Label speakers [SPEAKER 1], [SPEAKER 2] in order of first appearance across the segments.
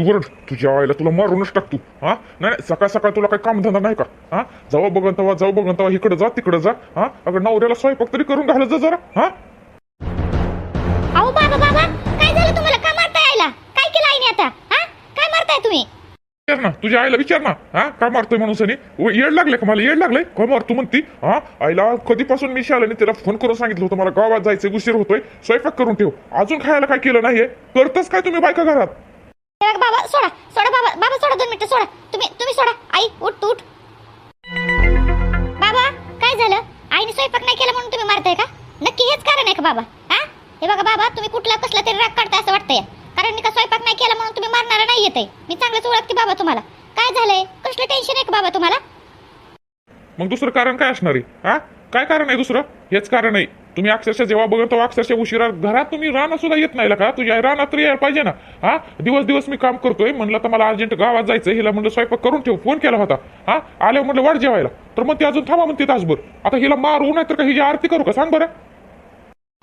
[SPEAKER 1] तू word तुझ्या आईला तुला मारूनच टाक तू हा? नाही नाही, सकाळ सकाळ तुला काही काम धंदा नाही का? हा? जाऊ बघन तेव्हा जाऊ बघन तेव्हा इकडे जा तिकडे जा. हा? अगं नवऱ्याला स्वयंपाक तरी करून घालत जा जरा. हा?
[SPEAKER 2] अहो बाबा बाबा काय झालं तुम्हाला? का मारताय आईला? काय केलं आईने आता? हा? काय मारताय तुम्ही?
[SPEAKER 1] विचार ना तुझ्या आईला विचार ना. हा? काय मारतोय माणूसाने उ- येड लागले का मला? येड लागलंय काय मारतो म्हणती? हा? आईला कधीपासून मी शाळेने तिला फोन करून सांगितलं होतं मला गावात जायचं उशीर होतोय. स्वयंपाक करून ठेव. अजून खायला काय केलं नाहीये? करतच काय तुम्ही बायका घरात?
[SPEAKER 2] बाबा सोडा सोडा बाबा बाबा सोडा दोन मिनिटं सोडा. तुम्ही तुम्ही सोडा. आई उठ उठ. बाबा काय झालं? आईने स्वयंपाक नाही केला म्हणून तुम्ही मारताय का? नक्की हेच कारण आहे का बाबा? हा? हे बघा बाबा तुम्ही कुठला कसला तरी राग काढता असं वाटतंय. कारण मी का स्वयंपाक नाही केला म्हणून तुम्ही मारणार नाही येते मी चांगलंच ओळखते बाबा तुम्हाला. काय झालंय? कसलं टेन्शन आहे का बाबा तुम्हाला?
[SPEAKER 1] मग दुसरं कारण काय असणार आहे? हा? काय कारण आहे दुसरं? हेच कारण आहे. तुम्ही अक्षरशः जेव्हा बघतो अक्षरशः उशिरा घरात तुम्ही राहणं सुद्धा येत नाही का? तुझ्या आई रानात तरी यायला पाहिजे ना? हा? दिवस दिवस मी काम करतोय म्हणलं तर मला अर्जंट गावात जायचं हिला म्हणलं स्वयंपाक करून ठेव फोन केला होता. हा? आल्यावर म्हणलं वाट जेवायला. तर मग ती अजून थांबा म्हणते तासभर. आता हिला मारू नाही तर का हिची आरती करू का? सांग बरं.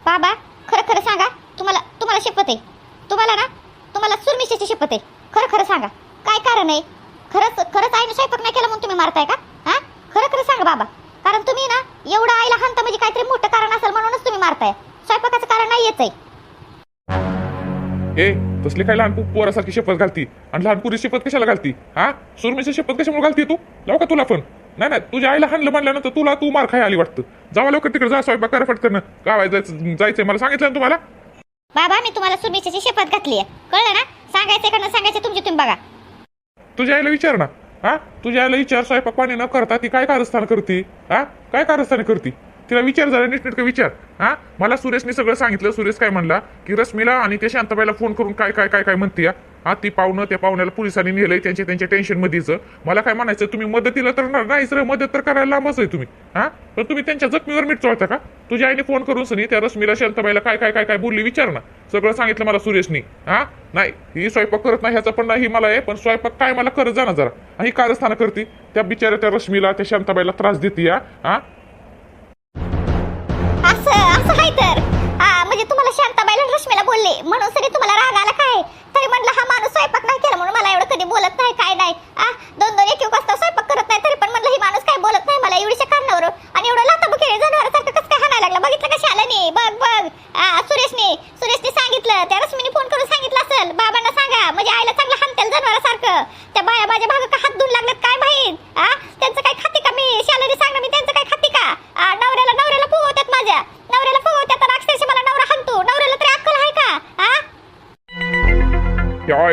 [SPEAKER 2] बाबा खरं खरं सांगा. तुम्हाला तुम्हाला शपथ आहे. तुम्हाला ना तुम्हाला सुरमिशेची शपथ आहे. खरं खरं सांगा. काय कारण आहे? खरंच खरंच आईने स्वयंपाक नाही केला म्हणून तुम्ही मारताय का? हा? खरं खरं सांगा बाबा. कारण तुम्ही ना एवढं आईला हानता म्हणजे काहीतरी मोठं कारण असेल म्हणूनच तुम्ही मारताय. स्वयंपाकाचं कारण नाही येत आहे.
[SPEAKER 1] ए तसली काय लहान पोरासारखी शपथ घालती? आणि लहान पुरी शपथ कशाला घालती? हा? सुरमेची शपथ कशामुळे घालती तू? लाव का तुला पण? नाही नाही तुझ्या आईला हाणलं म्हणल्यानंतर तुला तू मार खाय आली वाटतं. जावा लवकर तिकडे जा स्वयंपाक करा फटकन. गावाय जायचं जायचंय मला सांगितलं ना तुम्हाला?
[SPEAKER 2] बाबा मी तुम्हाला सुरमिशेची शपथ घातली आहे कळलं ना? सांगायचं का न सांगायचं तुमची तुम्ही बघा.
[SPEAKER 1] तुझ्या आईला विचार ना. हा? तुझ्या लई चार स्वयंपाक पाणी न करता ती काय कारस्थान करते? हा? काय कारस्थान करती? तिला विचार झाला नीटनेटकं विचार. हा? मला सुरेशने सगळं सांगितलं. सुरेश काय म्हणला? की रश्मीला आणि त्या शांताबाईला फोन करून काय काय काय काय म्हणते हा ती पाहुणं त्या पाहुण्याला पोलिसांनी नेलंय त्यांच्या त्यांच्या टेन्शन मध्येच मला काय म्हणायचं तुम्ही मदतीला तर नाही सर मदत तर करायला लांबच आहे तुम्ही. हा? पण तुम्ही त्यांच्या जखमीवर मीठ चोळता का? तुझ्या आईने फोन करून सनी त्या रश्मीला शांताबाईला काय काय काय काय बोलली? विचार ना. सगळं सांगितलं मला सुरेशनी. हा? नाही ही स्वयंपाक करत नाही ह्याचा पण नाही मला आहे. पण स्वयंपाक काय मला करत जाणार जरा. ही कारस्थानं करते. त्या बिचाऱ्या त्या रश्मीला त्या शांताबाईला त्रास देते या हा?
[SPEAKER 2] हाय तर. हा म्हणजे तुम्हाला शांताबाईला आणि रश्मीला बोलले. म्हणून सगळे तुम्हाला राग आला काय? तरी म्हणलं हा माणूस स्वयंपाक नाही केला म्हणून मला एवढं कधी बोलत नाही काय नाही. आ दोन दोन एक एक वाजता स्वयंपाक करत नाही तरी पण म्हणलं ही माणूस काय बोलत नाही मला एवढीशा कारणावर आणि एवढं लाता बुके जनावरासारखं कसं काय हाणायला लागलं बघितलं कशा आलं नाही बघ बघ आ सुरेशने सुरेशने सांगितलं त्या रश्मीने फोन करून सांगितलं असेल बाबांना सांगा म्हणजे आईला चांगलं हाणतेल जनावरासारखं त्या बाया माझ्या भाग का हात धुवून लागलेत काय माहीत आ त्यांचं काय खाते का मी शालेरी सांग ना मी त्यांचं काय खाते का आ, नवऱ्याला नवऱ्याला फुगवतात माझ्या नवऱ्याला फुगवतात आणि अक्षरशः मला नवरा हाणतो नवऱ्याला तरी अक्कल आहे का आ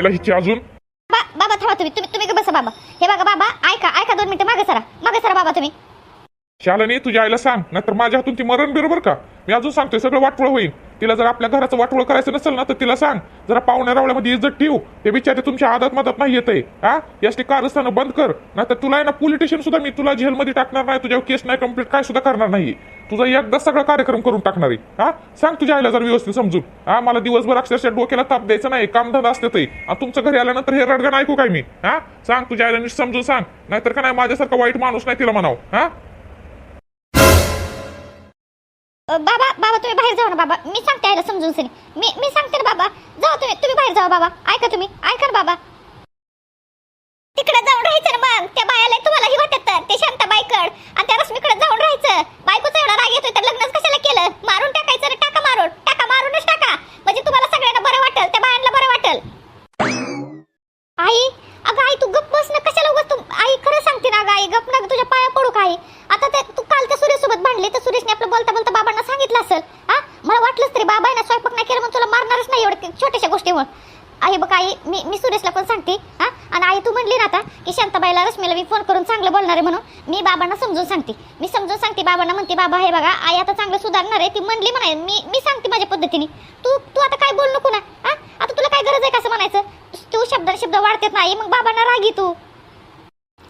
[SPEAKER 1] त्या आईला हिची अजून
[SPEAKER 2] बा बाबा थांबा तुम्ही तुम्ही तुम्ही का बसा बाबा हे बघा बाबा ऐका ऐका दोन मिनिटं मागे सरा मागे सरा बाबा तुम्ही
[SPEAKER 1] शालाने तुझ्या आईला सांग नाहीतर माझ्या हातून ती मरण बरोबर का? मी अजून सांगतोय सगळं वाटवळ होईल. तिला जर आपल्या घराचं वाटवळ करायचं नसेल ना तर तिला सांग. जरा पाहुण्या रावळ्यामध्ये इज्जत ठेव. ते बिचारे तुमच्या आदत मदत नाही येत आहे हा यासाठी कारस्थानं बंद कर. नाहीतर तुला आहे ना पोलीस स्टेशन सुद्धा मी तुला जेलमध्ये टाकणार नाही तुझ्यावर केस नाही कंप्लीट काय सुद्धा करणार नाही तुझा एकदा सगळा कार्यक्रम करून टाकणार आहे. हा सांग तुझ्या आईला जर व्यवस्थित समजून. हा मला दिवसभर अक्षरशः डोक्याला ताप द्यायचं नाही कामधंदा असते ते. तुमचं घरी आल्यानंतर हे रडगण ऐकू काय मी? हा सांग तुझ्या आईला नीट समजून सांग. नाहीतर का नाही माझ्यासारखा वाईट माणूस नाही तिला म्हणाव. हा
[SPEAKER 2] बाबा बाबा तुम्ही बाहेर जाऊ ना बाबा. मी सांगते आईला समजून सरी मी मी सांगते ना बाबा. जाऊ तुम्ही तुम्ही बाहेर जाऊ बाबा. ऐका तुम्ही ऐका ना बाबा. तिकडे जाऊन राहायचं ना मग त्या बायाला तुम्हालाही वाटत तर ते शांताबाईकड आणि त्या रश्मीकडे जाऊन राहायचं. बायकोचा एवढा राग येतोय तर लग्नच कशाला केलं? मारून टाकायचं रे टाका मारून. टाका मारूनच टाका. म्हणजे तुम्हाला सगळ्यांना बरं वाटेल त्या बायांना बरं वाटेल. आई अगं आई तू गप्प बस ना. कशाला उगाच तू आई खरं सांगते ना आई गप्प ना तुझ्या पाया पडू काय आता ते तू काल त्या सुरेश सोबत तर सुरेशने आपलं बोलता बोलता बाबांना सांगितलं असेल हा? मला वाटलंच तरी बाबा ना स्वयंपाक नाही केलं म्हणून तुला मारणारच नाही एवढं छोट्याशा गोष्टीवर आहे बघ आई मी मी सुरेशला पण सांगते हा? आणि आई तू म्हणली ना आता की शांताबाईला रश्मीला मी फोन करून चांगलं बोलणार आहे म्हणून मी बाबांना समजून सांगते. मी समजून सांगते बाबांना म्हणते बाबा हे बघा आई आता चांगलं सुधारणार आहे ती म्हणली म्हणाय मी मी सांगते माझ्या पद्धतीने. तू तू आता काय बोल नको ना हा? आता तुला काय गरज आहे कसं म्हणायचं? तू शब्द शब्द वाढतेत नाही मग बाबांना रागी तू.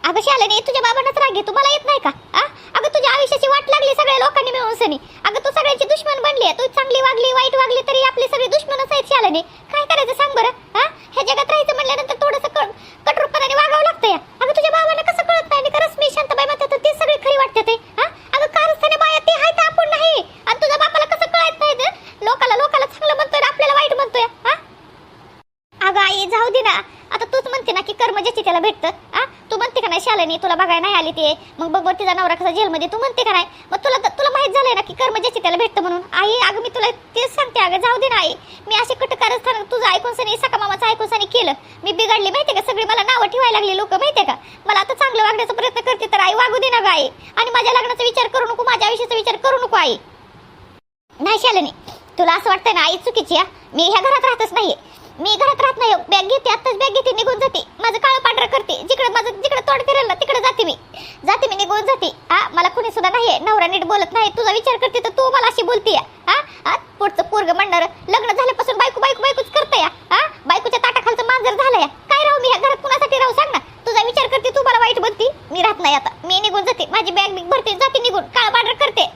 [SPEAKER 2] अगं शालेने तुझ्या बाबांनाच राग येतो मला येत नाही का? आ? अगं तुझ्या आयुष्याची वाट लागली सगळ्या लोकांनी मिळून सनी. अगं तू सगळ्यांची दुश्मन बनली आहे. तू चांगली वागली वाईट वागली तरी आपली सगळी दुश्मनच आहेत शालेने. काय करायचं सांग बरं? हा ह्या जगात राहायचं म्हणल्यानंतर थोडंसं कठोरपणाने वागावं लागतं या अगं तुझ्या बाबांना कसं कळत नाही आणि खरंच मी शांतबाई म्हणतात ते सगळी खरी वाटते ते हा अगं कारस्थाने बाया ते आहे तर आपण नाही आणि तुझ्या बापाला कसं कळत नाही तर लोकाला लोकाला चांगलं म्हणतोय आणि आपल्याला वाईट म्हणतोय हा अगं आई जाऊ दे ना आता शाळेने तुला बघायला नाही आली ते. मग बघ बरं तिचा नवरा कसा जेलमध्ये तू म्हणते का नाही? मग तुला तुला माहीत झालंय ना की कर्म ज्याची त्याला भेटतं म्हणून. आई अगं मी तुला तेच सांगते अगं जाऊ दे ना आई. मी असे कटकारच कारस्थान तुझं ऐकून सनी सका मामाचं ऐकून सनी केलं. मी बिघडली माहितीये का? सगळी मला नावं ठेवायला लागली लोक माहितीये का? मला आता चांगलं वागण्याचा प्रयत्न करते तर आई वागू दे ना आई. आणि माझ्या लग्नाचा विचार करू नको माझ्या आयुष्याचा विचार करू नको आई. नाही शालिनी तुला असं वाटतंय ना आई चुकीची मी ह्या घरात राहतच नाहीये. मी घरात राहत नाही हो. बॅग घेते आत्ताच बॅग घेते निघून जाते. माझं काळं पांढरं करते. जिकडे माझं जिकडे तोंड फिरेल ना तिकडे जाते मी. जाते मी निघून जाते. हा मला कुणी सुद्धा नाहीये. नवरा नीट बोलत नाही. तुझा विचार करते तर तू मला अशी बोलते हा हा पुढचं पोरग म्हणणार लग्न झाल्यापासून बायको बायको बायकोच करते या हा बायकोच्या ताटाखालचं मांजर झालं या काय राहू मी ह्या घरात कुणासाठी राहू सांग ना. तुझा विचार करते तू मला वाईट बोलती. मी राहत नाही आता. मी निघून जाते. माझी बॅग बिग भरते जाते निघून. काळं पांढरं करते.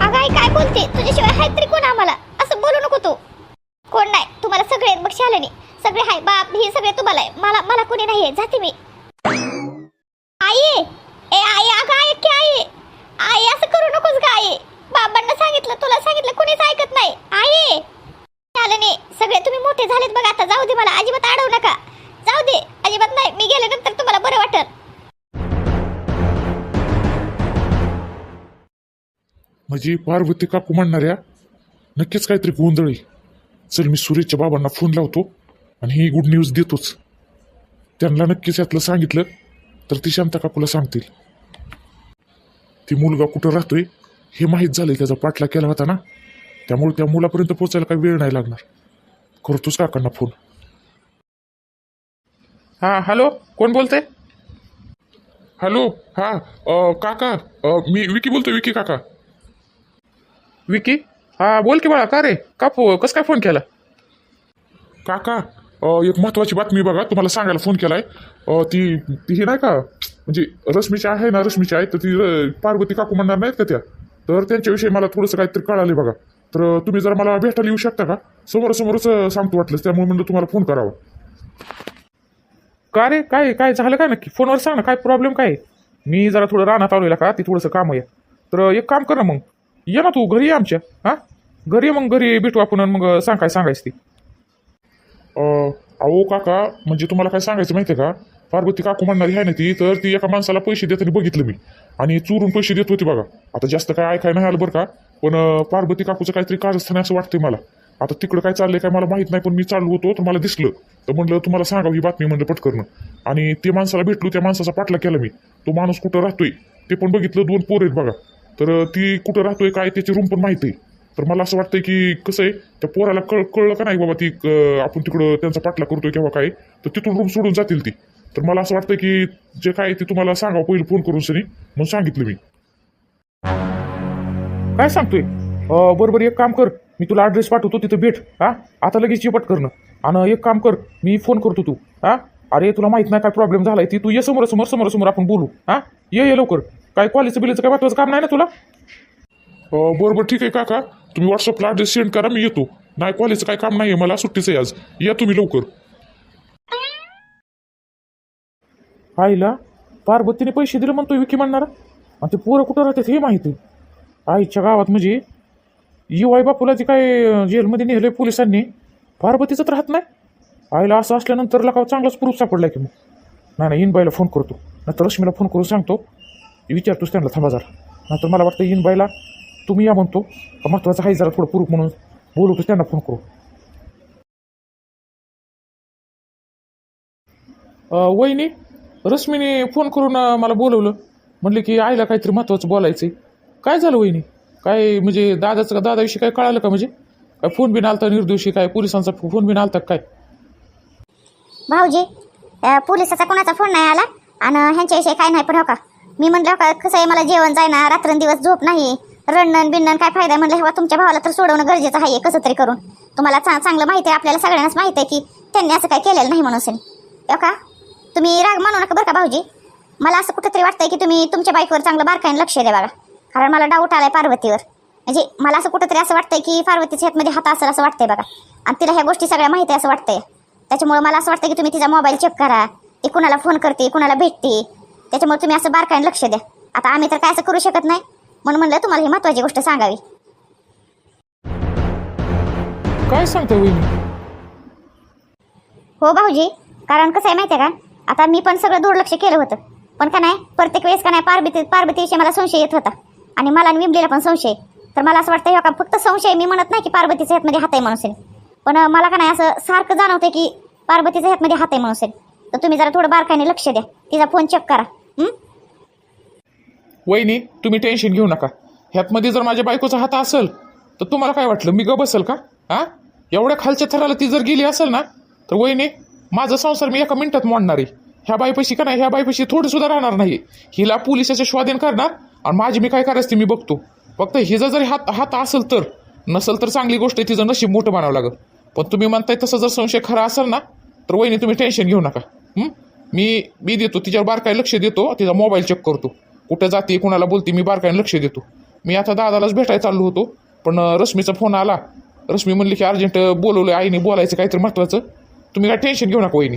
[SPEAKER 2] अगं काय बोलते? तुझ्याशिवाय हाय तरी कोण आम्हाला असं बोलू नको तू कोण नाही तुम्हाला सगळे सगळे हाय बाप हे सगळे तुम्हाला आहे मला मला कोणी नाहीये. जाते मी. आई! ए आई अगं आई की आई? आई असं करू नकोस ग आई. बाबांना सांगितलं तुला सांगितलं कोणीच ऐकत नाही. आई! शालिनी सगळे तुम्ही मोठे झालेत बघा आता. जाऊ दे मला अजिबात अडवू नका. जाऊ दे. अजिबात नाही. मी गेल्यानंतर तुम्हाला बरं वाटत
[SPEAKER 1] म्हणजे पार्वती काकू म्हणणाऱ्या नक्कीच काहीतरी गोंधळी चल मी सुरेशच्या बाबांना फोन लावतो आणि ही गुड न्यूज देतोच. त्यांना नक्कीच यातलं सांगितलं तर ती शांता काकूला सांगतील. ती मुलगा कुठं राहतोय हे माहीत झालंय त्याचा पाठला केला होता ना. त्यामुळे त्या मुलापर्यंत पोहोचायला काही वेळ नाही लागणार. करतोच काकांना फोन हा हॅलो कोण बोलते हॅलो हा अ, काका अ, मी विकी बोलतोय विकी काका. विकी? हा बोल की बाळा का रे? का फो कसं काय फोन केला? काका अ, एक महत्वाची बातमी बघा तुम्हाला सांगायला फोन केलाय. अ, ती ती ही नाही का म्हणजे रश्मीची आहे ना रश्मीची आहे तर ती अ, पार्वती काकू म्हणणार नाहीत का त्या? तर त्यांच्याविषयी मला थोडंसं काहीतरी कळाले बघा. तर अ, तुम्ही जरा मला भेटायला येऊ शकता का? समोरासमोरच अ, सांगतो वाटलं त्यामुळे म्हणलं तुम्हाला फोन करावा. का रे? काय काय झालं काय नक्की? फोनवर सांग ना काय प्रॉब्लेम काय? आहे? मी जरा थोडं रानात आलोय का? ती थोडंसं काम आहे. तर एक काम कर ना मग. ये ना तू घरी ये आमच्या. हा? घरी ये मग घरी भेटू आपण आणि मग सांग काय सांगायचं ती. अहो काका म्हणजे तुम्हाला काय सांगायचं माहिती आहे का? पार्वती काकू म्हणणारी आहे ना ती तर ती एका माणसाला पैसे देताना बघितलं मी. आणि चोरून पैसे देत होती बघा. आता जास्त काय ऐकाय नाही आलं बरं का? पण पार्वती काकूचं काहीतरी कारस्थान असं वाटतंय मला. आता तिकडं काय चाललंय काय मला माहीत नाही पण मी चालू होतो तर मला दिसलं. तर म्हणलं तुम्हाला सांगावं ही बातमी म्हणलं पटकरणं आणि ते माणसाला भेटलो त्या माणसाचा पाठला केला मी. तो माणूस कुठं राहतोय? ते पण बघितलं दोन पोर आहेत बघा. तर ती कुठं राहतोय काय त्याची रूम पण माहिती आहे. तर मला असं वाटतंय की कसं आहे त्या पोराला कळ कळलं का नाही बाबा ती आपण तिकडं त्यांचा पाठला करतोय किंवा काय तर तिथून रूम सोडून जातील ती. तर मला असं वाटतं की जे काय ते तुम्हाला सांगा पहिले फोन करून सनी म्हणून सांगितलं मी. काय सांगतोय? बरोबर एक काम कर मी तुला ॲड्रेस पाठवतो तिथं भेट हा? आता लगेच चिपट करणं आणि एक काम कर मी फोन करतो तू हा? अरे तुला माहीत नाही काय प्रॉब्लेम झालाय ती तू ये समोर समोर समोर समोर आपण बोलू हा? ये ये लवकर. काय कॉलेजचं बिलीचं काय महत्वाचं काम नाही ना तुला? बरोबर ठीक आहे काका. तुम्ही व्हॉट्सअपला ॲड्रेस सेंड करा मी येतो. नाही कॉलेजचं काय काम नाही आहे मला सुट्टीचं आहे आज. या तुम्ही लवकर. आईला पार्वतीने पैसे दिले म्हणतो विकी म्हणणार. आणि ते पोरं कुठं राहतात हे माहिती आईच्या गावात म्हणजे यू आई बापूला जे काय जेलमध्ये नेलंय पोलिसांनी पार्वतीचं तर राहत नाही. आईला असं असल्यानंतर लका चांगलाच प्रूफ सापडला की मग. नाही नाही इनबाईला फोन करतो. नंतर लक्ष्मीला फोन करून सांगतो. विचारतोच त्यांना थांबा जरा. नंतर मला वाटतं इनबाईला तुम्ही या म्हणतो. का महत्वाचं आहे जरा थोडं प्रूफ म्हणून बोलवतो त्यांना फोन करू अं, वहिनी रश्मीने फोन करून मला बोलवलं. म्हणले की आईला काहीतरी महत्वाचं बोलायचंय. काय झालं वहिनी? काय म्हणजे दादाचं का दादाविषयी काय कळालं का म्हणजे? काय फोन बिन आलता निर्दोषी काय? पोलिसांचा फोन बिन आलता काय?
[SPEAKER 2] भाऊजी पोलिसाचा कोणाचा फोन नाही आला? आणि ह्यांच्याविषयी काय नाही पण हो का? मी म्हणलं का कसं आहे मला जेवण जाय ना रात्रंदिवस झोप नाही. रडणं बिणन काय फायदा म्हटलं म्हणलं हेव्हा तुमच्या भावाला तर सोडवणं गरजेचं आहे कसं तरी करून. तुम्हाला चा चांगलं माहिती आहे आपल्याला सगळ्यांनाच माहिती आहे की त्यांनी असं काय केलेलं नाही म्हणून सनी हो का? तुम्ही राग मानू नका बरं का भाऊजी. मला असं कुठंतरी वाटतंय की तुम्ही तुमच्या बाईकवर चांगलं बारकाईनं लक्ष द्या बघा कारण मला डाऊट आलाय पार्वतीवर. म्हणजे मला असं कुठंतरी असं वाटतंय की पार्वतीच्या हातमध्ये हात असेल असं वाटतंय बघा. आणि तिला ह्या गोष्टी सगळ्या माहिती आहे असं वाटतंय. त्याच्यामुळे मला असं वाटतं की तुम्ही तिचा मोबाईल चेक करा. ती कुणाला फोन करते कुणाला भेटते. त्याच्यामुळे तुम्ही असं बारकाईने लक्ष द्या. आता आम्ही तर काय असं करू शकत नाही. म्हणून म्हणलं तुम्हाला ही महत्वाची गोष्ट सांगावी.
[SPEAKER 1] काय सांगता वहिनी?
[SPEAKER 2] हो भाऊजी कारण कसं आहे माहिती आहे का? आता मी पण सगळं दुर्लक्ष केलं होतं. पण का नाही प्रत्येक वेळेस का नाही पार्वती पार्वतीविषयी मला संशय येत होता. आणि मला आणि विमलेला पण संशय. तर मला असं वाटतं हे का फक्त संशय मी म्हणत नाही की पार्वतीच्या हातमध्ये हात आहे म्हणून पण मला का नाही असं सारखं जाणवतं की पार्वतीच्या हातमध्ये हात आहे म्हणून तर तुम्ही जरा थोडं बारकाईने लक्ष द्या. तिचा फोन चेक करा?
[SPEAKER 1] वहिनी तुम्ही टेन्शन घेऊ नका. ह्यातमध्ये जर माझ्या बायकोचा हात असेल तर तुम्हाला काय वाटलं? मी ग बसेल का? हा? एवढ्या खालच्या थराला ती जर गेली असेल ना तर वहिनी माझा संसार मी एका मिनिटात मोडणार. आहे ह्या बायपाशी का नाही? ह्या बायपाशी थोडी सुद्धा राहणार नाही. हिला पोलिसाचे स्वाधीन करणार आणि माझी मी काय करायचं ते मी बघतो. फक्त हिचा जर हात हात असेल तर नसेल तर चांगली गोष्ट आहे तिचं नशीब मोठं बनावं लागेल. पण तुम्ही म्हणताय तसं जर संशय खरा असेल ना तर वहिनी तुम्ही टेन्शन घेऊ नका. हं? मी मी देतो तिच्यावर बारकाय लक्ष देतो तिचा मोबाईल चेक करतो. कुठं जाते कुणाला बोलते मी बारकाईने लक्ष देतो. मी आता दादालाच भेटायला चाललो होतो पण रश्मीचा फोन आला. रश्मी म्हणली की अर्जंट बोलवलं आईने बोलायचं काहीतरी महत्त्वाचं तुम्ही काय टेन्शन घेऊ नका वहिनी.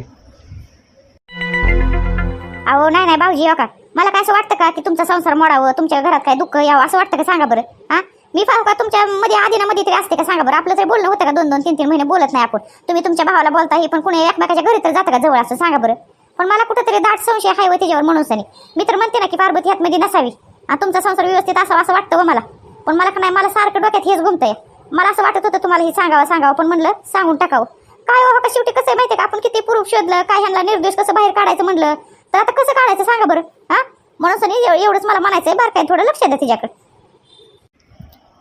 [SPEAKER 2] अहो नाही नाही भाऊजी हो का? मला काय असं वाटतं का की तुमचा संसार मोडावं तुमच्या घरात काय दुःख यावं असं वाटतं का? सांगा बरं हा? मी पाहू का तुमच्या मध्ये आधी ना मध्ये तरी असते का? सांगा बरं आपलं तरी बोलणं होतं का दोन दोन तीन तीन महिने बोलत नाही आपण तुम्ही तुमच्या भावाला बोलता हे पण कुणी एकमेकाच्या घरी तर जातं का जवळ? असं सांगा बरं. पण मला कुठंतरी दाट संशय आहे व त्याच्यावर म्हणून सनी. मी तर म्हणते ना की पार्वती ह्यातमध्ये नसावी. आणि तुमचा संसार व्यवस्थित असावा असं वाटतं व मला. पण मला का नाही मला सारखं डोक्यात हेच घुमतंय. मला असं वाटत होतं तुम्हाला हे सांगावं सांगावं पण म्हणलं सांगून टाकावं. काय हो का शेवटी कसं आहे माहितीये का? आपण किती प्रूफ शोधलं काय ह्यांना निर्दोष कसं बाहेर काढायचं म्हणलं? तर आता कसं काढायचं सांगा बरं हा? म्हणून सनी एवढंच मला म्हणायचंय बार काय थोडं लक्ष द्या तिच्याकडे.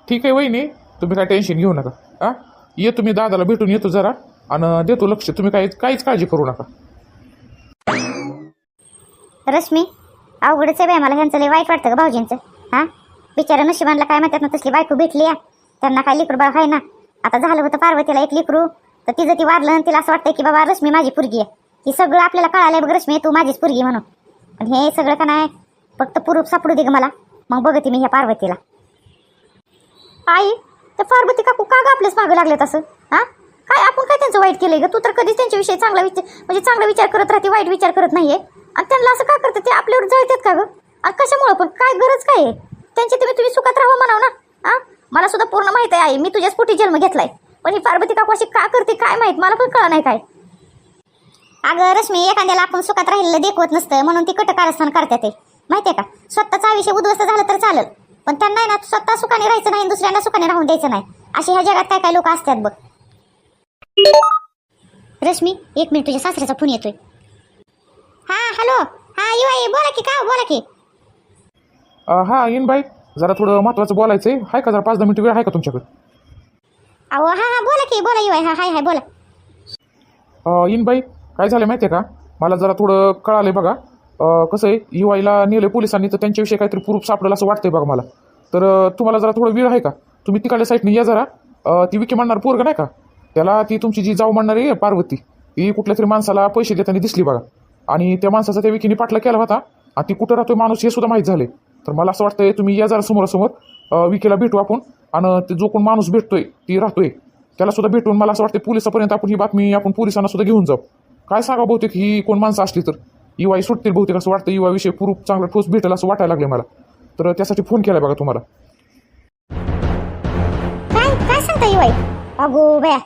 [SPEAKER 1] ठीक आहे वहिनी तुम्ही काय टेन्शन घेऊ नका हा? ये तुम्ही दादाला भेटून येतो जरा आणि देतो लक्ष तुम्ही काही काहीच काळजी करू नका.
[SPEAKER 2] रश्मी अवघडच आहे मला ह्यांचं लय वाईट वाटतं का भाऊजींचं. हां? बिचारा नशिबांना काय म्हणतात ना तसली बायको भेटली आहे. त्यांना काय लिकरू बाळ आहे ना? आता झालं होतं पार्वतीला एक लिकरू तर तिचं ती वारलं आणि तिला असं वाटतं की बाबा रश्मी माझी पुरगी आहे. ही सगळं आपल्याला कळालंय बघ रश्मी तू माझीच पुरगी म्हणून. पण हे सगळं का नाही फक्त पुरूप सापडू दे ग मला. मग बघते मी ह्या पार्वतीला. आई तर पार्वती काकू का ग आपल्याच मागं लागले तसं हां? काय आपण काय त्यांचं वाईट केलंय ग? तू तर कधीच त्यांच्याविषयी चांगला विचार म्हणजे चांगला विचार करत राहते वाईट विचार करत नाहीये. आणि त्यांना असं का करतात ते आपल्यावर जळतात का ग? आणि पण? काय गरज काय आहे? त्यांची तुम्ही तुम्ही सुखात राहावं म्हणाव ना. हा मला सुद्धा पूर्ण माहीत आहे आई. मी तुझ्याच पोटी जन्म घेतलाय. पण ही पार्वती काकू अशी का करते काय माहीत? मला पण कळ नाही काय. अगं रश्मी एखाद्याला आपण सुखात राहिलेलं देखवत नसतं म्हणून ती कटकारस्थान करतात ते. माहितीये का? स्वतःचा विषय उद्ध्वस्त झालं तर चालेल. पण त्यांना ना स्वतः सुखाने राहायचं नाही दुसऱ्यांना सुखाने राहून द्यायचं नाही. असे ह्या जगात काय काय लोक असतात बघ. रश्मी एक मिनिट तुझ्या सासऱ्याचा फोन येतोय. हा हॅलो हा यू आई बोला की का बोला की.
[SPEAKER 1] अं, हा येईन बाई जरा थोडं महत्त्वाचं बोलायचं आहे आहे का जरा पाच दहा मिनिटं वेळ आहे का तुमच्याकडे?
[SPEAKER 2] अहो हा हा बोला की बोला यू आई हा हाय हाय बोला.
[SPEAKER 1] अं, येईन बाई काय झालं माहिती आहे का? मला जरा थोडं कळालंय बघा. अं, कसं आहे यू आईला नेलं पोलिसांनी तर त्यांच्याविषयी काहीतरी प्रूफ सापडेल असं वाटतंय बघा मला. तर अं, तुम्हाला जरा थोडं वेळ आहे का? तुम्ही तिकडल्या साईडने या जरा. अं, ती विकी म्हणणार पोरग नाही का? त्याला ती तुमची जी जाऊ म्हणणारी आहे पार्वती ती कुठल्या तरी माणसाला पैसे देताना दिसली बघा. आणि त्या माणसाचा त्या विकीने पाठला केला होता. आणि ती कुठं राहतोय माणूस हे सुद्धा माहीत झाले तर मला असं वाटतंय तुम्ही या जरा समोरासमोर विकेला भेटू आपण. आणि ते जो कोण माणूस भेटतोय ती राहतोय. त्याला सुद्धा भेटून मला असं वाटतं पोलिसापर्यंत आपण ही बातमी आपण पोलिसांना सुद्धा घेऊन जाऊ. काय सांगा बहुतेक ही कोण माणसं असली तर? युवाई सुटतील बहुतेक असं वाटतं युवाविषयी प्रूफ चांगला ठोस भेटेल असं वाटायला लागले मला. तर त्यासाठी फोन केला बघा तुम्हाला.
[SPEAKER 2] काय काय सांगता युवाई अगो बया.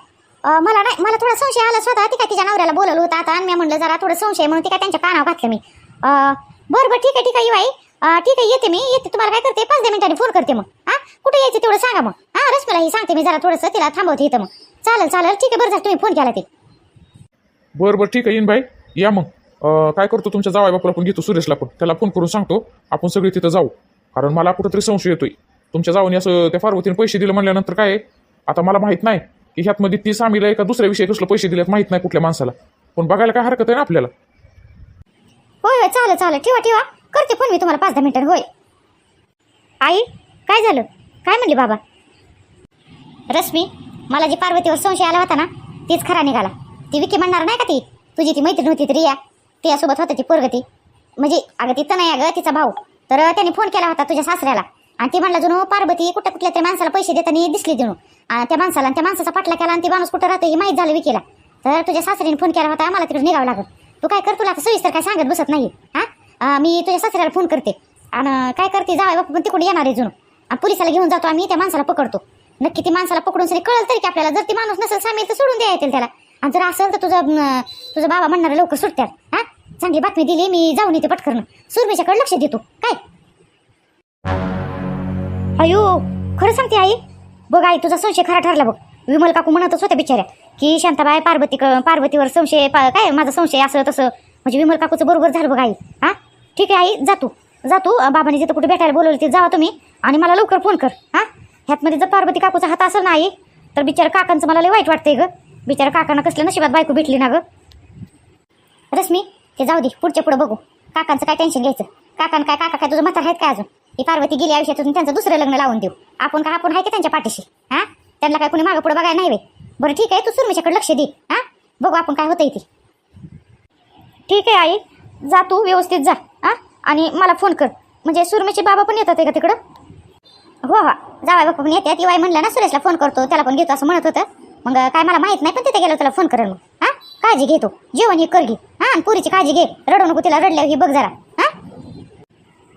[SPEAKER 2] मला नाही मला थोडा संशय आला स्वतः. ती काय तिच्या नवऱ्याला बोलवलं होतं आता. आणि मी म्हणलं जरा थोडं संशय. म्हणून ती काय त्यांच्या कानावर घातलं मी. बरं बरं ठीक आहे ठीक आहे बाई ठीक आहे येते मी. येते. तुम्हाला काय करते? पाच दहा मिनिटांनी फोन करते मग. हा? कुठे यायचं तेवढं सांगा मग. हा रश्मीला ही सांगते मी जरा थोडंसं. तिला थांबवते इथं मग. चालेल चालेल. ठीक आहे बरं झालं तुम्ही फोन केला ते.
[SPEAKER 1] बरं बरं ठीक आहे येईन बाई. या मग. काय करतो तुमच्या जावाय बापूला पण घेतो सुरेशला पण. त्याला फोन करून सांगतो. आपण सगळे तिथं जाऊ. कारण मला कुठंतरी संशय येतोय. तुमच्या जाऊन असं त्या पार्वतीने पैसे दिले म्हणल्यानंतर काय आता मला माहीत नाही. की ह्यातमध्ये ती सामीला एका दुसऱ्या विषयी कसलं पैसे दिलेत माहीत नाही कुठल्या माणसाला. पण बघायला काय हरकत आहे ना आपल्याला?
[SPEAKER 2] होय होय चालेल चालेल. ठेवा ठेवा. करते फोन मी तुम्हाला पाच दहा मिनिटात होय. आई काय झालं? काय म्हणले बाबा? रश्मी मला जी पार्वतीवर संशय आला होता ना तीच खरा निघाला. ती विकी म्हणणार नाही का ती? तुझी ती मैत्रीण होती ती रिया तिच्यासोबत होता ती पोरगती म्हणजे अगं तिथं नाही अगं तिचा भाऊ. तर त्याने फोन केला होता तुझ्या सासऱ्याला. आणि ती म्हणला जुनो पार्वती कुठं कुठल्या तरी माणसाला पैसे देताना दिसली जणू त्या माणसाला आणि त्या माणसाचा पाटला केला आणि ती माणूस कुठं राहतो हे माहीत झालं विकेला. तर तुझ्या सासरीने फोन केला होता मला तिकडे निघावं लागत तू काय कर तुला आता सविस्तर काय सांगत बसत नाही हा मी तुझ्या सासऱ्याला फोन करते. आणि काय करते? जावाय बापू पण तिकडे येणार आहे जुनो. आणि पोलिसाला घेऊन जातो आम्ही त्या माणसाला पकडतो. नक्की ती माणसाला पकडून सरी कळलं तरी की आपल्याला जर ती माणूस नसेल सामील तर सोडून द्या येतील त्याला. आणि जर असेल तर तुझं तुझा तुझं बाबा म्हणणार लवकर सुटत्यात. हा चांगली बातमी दिली मी जाऊन येते पटकन. सुरमेच्याकडे लक्ष देतो. काय? अयो खरं सांगते आई. बघ आई तुझा संशय खरा ठरला बघ. विमल काकू म्हणतच होत्या बिचाऱ्या की शांताबाई पार्वती पार्वतीवर संशय पा- काय माझा संशय असं तसं. म्हणजे विमल काकूचं बरोबर झालं बघ आई. हा? ठीक आहे आई जातो जातो बाबाने जिथं कुठे भेटायला बोलवलं ते जावा तुम्ही. आणि मला लवकर फोन कर. हा? ह्यातमध्ये जर पार्वती काकूचा हात असेल ना आई तर बिचारा काकांचं मला लय वाईट वाटतंय ग. बिचारा काकांना कसल्या नशिबात बायको भेटली ना ग. रश्मी ते जाऊ दे. पुढच्या पुढं बघू. काकांचं काय टेन्शन घ्यायचं? काकां काय काका काय तुझं म्हातार आहेत काय अजून? ही पार्वती गेली आयुष्यातून त्यांचं दुसरं लग्न लावून देऊ. आपण काय आपण आहे का त्यांच्या पाठीशी? हा? त्यांना काय कोणी मागं पुढे बघायला नाही वे. बरं ठीक आहे तू सुरमेच्याकडे लक्ष दे. हा? बघू आपण काय होतंय इथे ठीक आहे आई. जा तू व्यवस्थित जा. हा? आणि मला फोन कर. म्हणजे सुरमेचे बाबा पण येतात आहे का तिकडं? हो हो. जावाय बाप्पा पण येते ती वाय म्हणलं ना सुरेशला फोन करतो. त्याला पण घेतो असं म्हणत होतं. मग काय मला माहीत नाही पण तिथे गेलो त्याला फोन करेल मग. हा? काळजी घेतो जेवण ही कर घे. हा? आणि पुरीची काळजी घे. रडू नको तिला रडल्यावर ही बघ जरा. हा?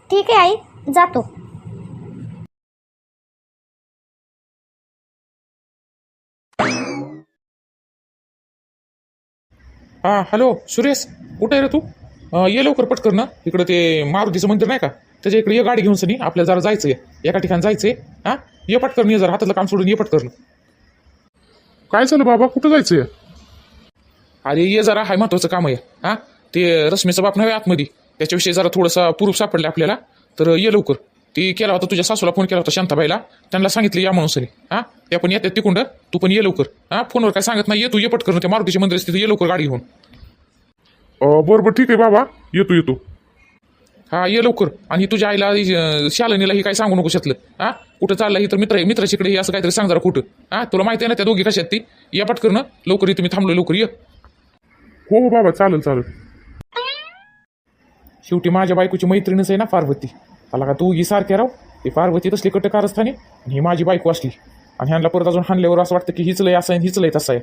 [SPEAKER 2] ठीक आहे आई. जातो.
[SPEAKER 1] हा हॅलो सुरेश कुठे आहे रे तू? अं, ये लवकर पटकर ना. इकडं ते मारुतीचं मंदिर नाही का? त्याच्या इकडे ये गाडी घेऊन सनी. आपल्याला जरा जायचंय. एका ठिकाणी जायचंय. हा? ये पटकर ये जरा. हातातलं काम सोडून ये पटकर काय झालं बाबा? कुठं जायचंय? अरे ये जरा. हाय महत्वाचं काम आहे. हा? ते रश्मीचा बाप नव्हे आतमध्ये. त्याच्याविषयी जरा थोडासा प्रूफ सापडले आपल्याला. तर ये लवकर. ती केला होता तुझ्या सासूला फोन केला होता शांताबाईला. त्यांना सांगितलं या म्हणून सनी. हा? त्या पण येतात तिकुंड तू पण ये लवकर. हा? फोनवर काय सांगत नाही. ये तू ये पटकर त्या मारुतीच्या मंदिर तिथे ये लवकर गाडी घेऊन.
[SPEAKER 3] बरं बरं ठीक आहे बाबा. येतो येतो.
[SPEAKER 1] हा ये लवकर. आणि तुझ्या आईला शालिनीला ही काय सांगू नको शकलं हा? कुठं चाललं ही तर मित्र आहे. मित्राच्याकडे हे असं काहीतरी सांग जरा कुठं. हा? तुला माहिती आहे ना त्या दोघी कशात ती? या पटकर ना लवकर ये तुम्ही थांबलो लवकर ये.
[SPEAKER 3] हो हो बाबा. चालेल चालेल.
[SPEAKER 1] शेवटी माझ्या बायकोची मैत्रीणच आहे ना पार्वती. त्याला का तू ही सारख्या राव? ती पार्वती तसली कट कारस्थानी आणि ही माझी बायको असली. आणि ह्यांना परत अजून हाणल्यावर असं वाटतं की हिच लय असं आहे हीच लय तसं आहे.